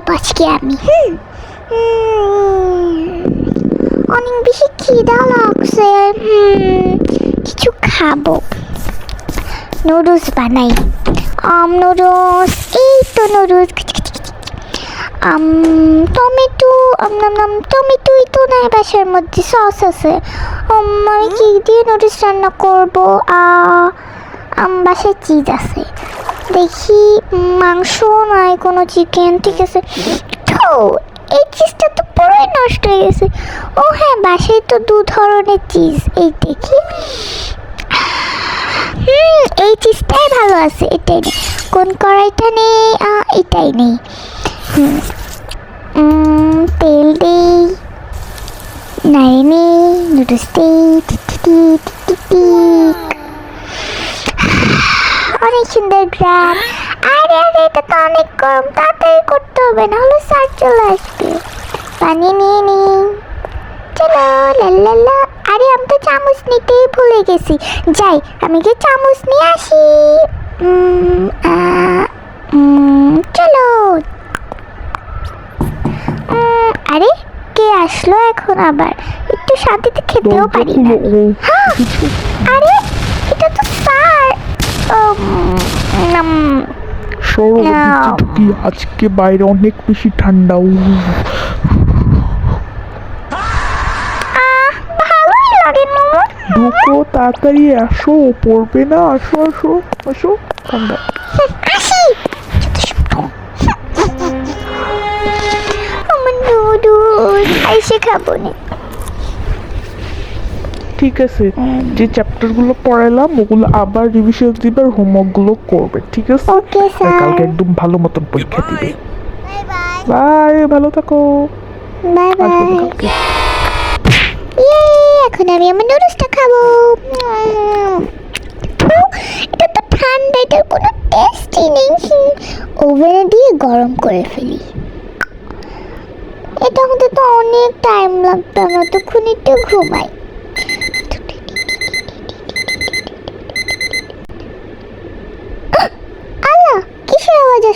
পরে আজকে আমি অনেক বেশি খিদা লাগছে। কিছু খাব। নুডলস বানাই। আম নুডলস। এই তো নুডলস। আম টমেটো। আম নাম নাম টমেটোই তো নাই বাসার মধ্যে। সস আছে। আম, আমি কি দিয়ে নুডলস রান্না করব? আহ, আম বাসায় চিজ আছে। দেখি মাংস নাই, কোনো চিকেন ঠিক আছে। তো এই চিজটা তো পুরোই নষ্ট হয়ে গেছে। ও হ্যাঁ বাসায় তো দু ধরনের চিজ এই দেখি। হুম, এই চিজটাই ভালো আছে, এটাই নেই। কোন কড়াইটা নেই? এটাই নেই। তেল দেই নাই নেই নুডলস দেই অনেক সুন্দর গ্রাম। আরে আরে এটা তো অনেক গরম তাড়াতাড়ি করতে হবে না হলে স্যার চলে আসবে। পানি নিয়ে নিই। চলো লাল্লাল্লা আরে আমি তো চামচ নিতেই ভুলে গেছি। যাই আমি কি চামচ নিয়ে আসি। চলো। আরে কে আসলো এখন আবার? একটু শান্তিতে খেতেও পারি না। হ্যাঁ, আরে এটা তো আজকে বাইরে অনেক বেশি ঠান্ডা ঢুকো তাড়াতাড়ি আসো পড়বে না আসো আসো আসো ঠান্ডা আমার নুডলস এসে খাব না ঠিক আছে যে চ্যাপ্টারগুলো পড়ালাম ওগুলো আবার রিভিশন দিবে আর হোমওয়ার্কগুলো করবে ঠিক আছে? ওকে আর কালকে একদম ভালো মতন পরীক্ষা দিবে। বাই বাই ভালো থাকো। বাই বাই এখন আমি আমার নুডলসটা খাব। এটা তো ঠান্ডা এটার কোনো টেস্টই নেই। ওভেনে দিয়ে গরম করে ফেলি। এটা হতে তো অনেক টাইম লাগবে আমার তখন একটু ঘুমাই।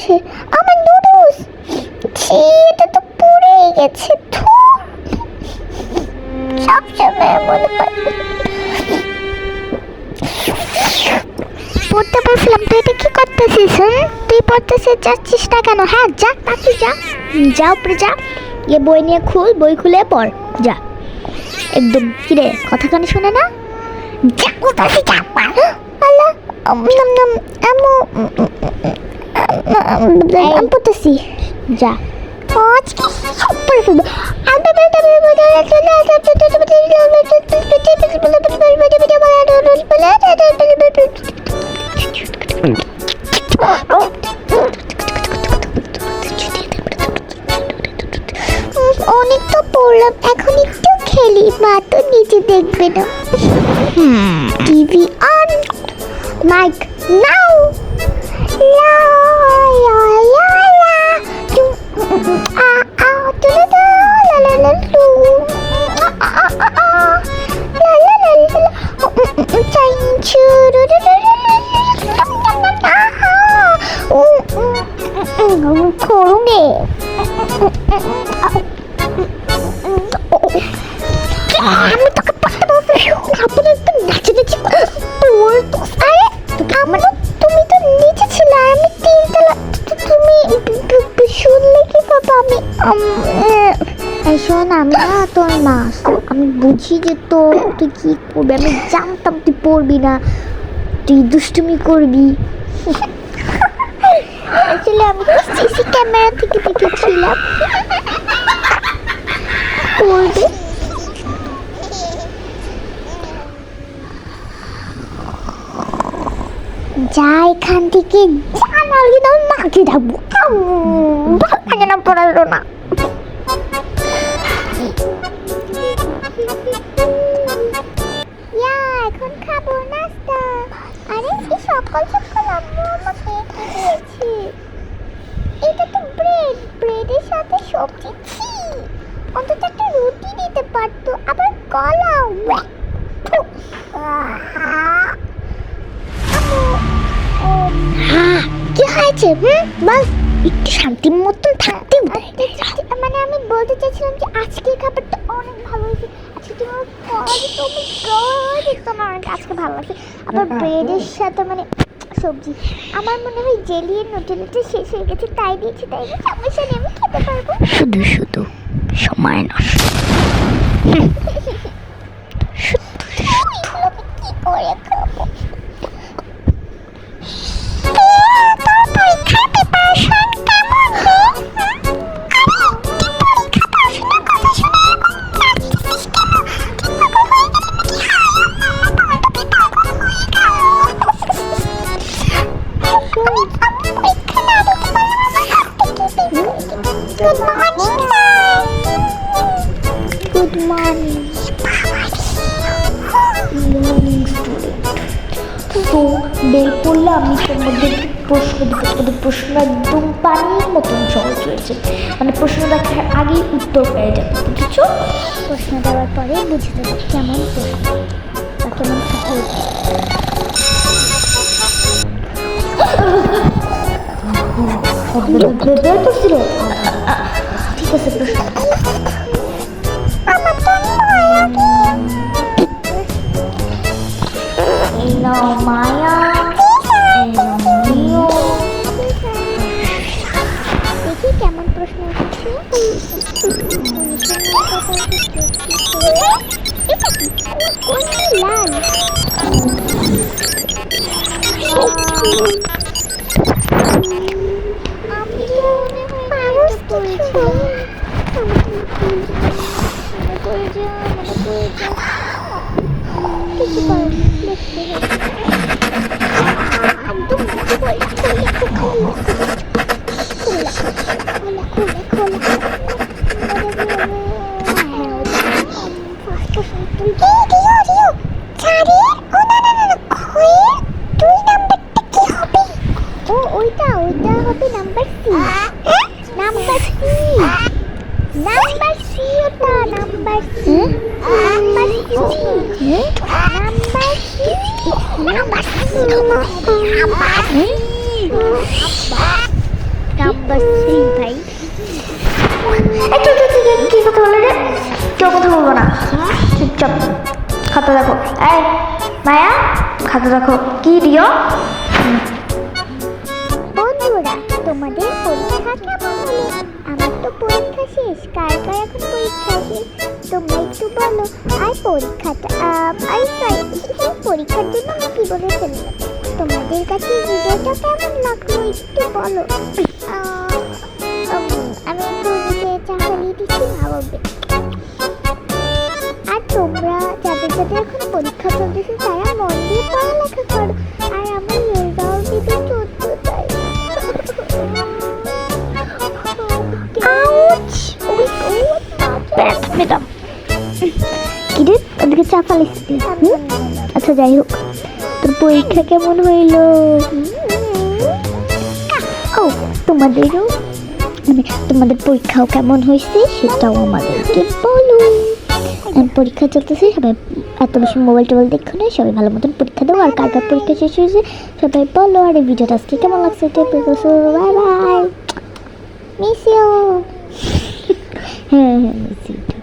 আসে আমার নুডলস। ছি এটা তো পুড়েই গেছে থু। সবসময় মনে হয়। পড়তে বলছিলাম তুই এটা কি করতেছিস? তুই পড়তেছিস যাচ্ছিস না কেন? হ্যাঁ যা পাখি যা। যা উপরে যা। গিয়ে বই নিয়ে খুল বই খুলে পড়। যা। একদম কিরে কথা কানে শুনে না? যা কোথায় যা আল্লাহ আম, নাম নাম আমু আমি পড়তেছি যা অনেক তো পড়লাম এখন একটু খেলি মা তো নিচে দেখবে না টিভি অন মাইক নাও 难受啊啊啊 শোন আমি না তোর মা। আমি বুঝি যে তো তুই কি করবি? আমি জানতাম তুই পড়বি না। তুই দুষ্টুমি করবি। আসলে আমি সিসি ক্যামেরা থেকে দেখেছিলাম। যা এখান থেকে যা নাহলে মাকে আম, ভালো লাগে না পড়ালো সবজি অন্তত একটা রুটি দিতে পারতো আবার কলা হ্যাঁ, কি হয়েছে বল। একটু শান্তির মতন থাকতে মানে আমি বলতে চাইছিলাম যে আজকে খাবারটা অনেক ভালো হয়েছে। আজকে তোমার কড়াই তো গড তোমার আজকে ভালো লাগছে। আবার ব্রেডের সাথে মানে সবজি। আমার মনে হয় জেলিয়ে নুডলটা শেষ হয়ে গেছে তাই দিয়েছি তাই না সমস্যা নেই আমি খেতে পারব। শুধু শুধু সময় নষ্ট। শুধু শুধু। কি করে আমি তোমাদের প্রশ্ন দেবো। তোমাদের প্রশ্ন একদম পানির মতন সহজ হয়েছে। মানে প্রশ্ন দেখার আগেই উত্তর পেয়ে যাবে বুঝেছ? প্রশ্ন দেওয়ার পরে বুঝে দেবো কেমন প্রশ্ন। বা কেমন সহজ তো ঠিক আছে প্রশ্ন। এই নাও মায়া। কেমন প্রশ্ন কি কথা বলে রে কেউ কথা বলব না চুপচাপ খাতা দেখো এই মায়া খাতা দেখো কি দিও বন্ধুরা তোমাদের পরীক্ষা কেমন হলো আমার তো পরীক্ষা শেষ। কার কার এখন পরীক্ষা শেষ তোমরা একটু বলো। আর পরীক্ষাটা আর sorry, পরীক্ষার জন্য আমি কি বলে ফেললাম তোমাদের কাছে ভিডিওটা কেমন লাগল একটু বলো। আমি একটু নিচে চাকরি দিচ্ছি ভাববে আর তোমরা যাদের যাদের এখন পরীক্ষা চলতেছে তারা মন দিয়ে পড়ালেখা করো। ওদিকে চা আচ্ছা যাই হোক। তোর পরীক্ষা কেমন হইল? ও, তোমাদেরও? মানে তোমাদের পরীক্ষাও কেমন হয়েছে সেটাও আমাদেরকে বলো। পরীক্ষা চলতেছে, সবাই এত বেশি মোবাইল টোবাইল দেখো না, সবাই ভালো মতন পরীক্ষা দেবো আর কার কার পরীক্ষা শেষ হয়েছে সবাই বলো। আর এই ভিডিওটা আজকে কেমন লাগছে বাই বাই মিস ইউ হ্যাঁ হ্যাঁ মিস ইউ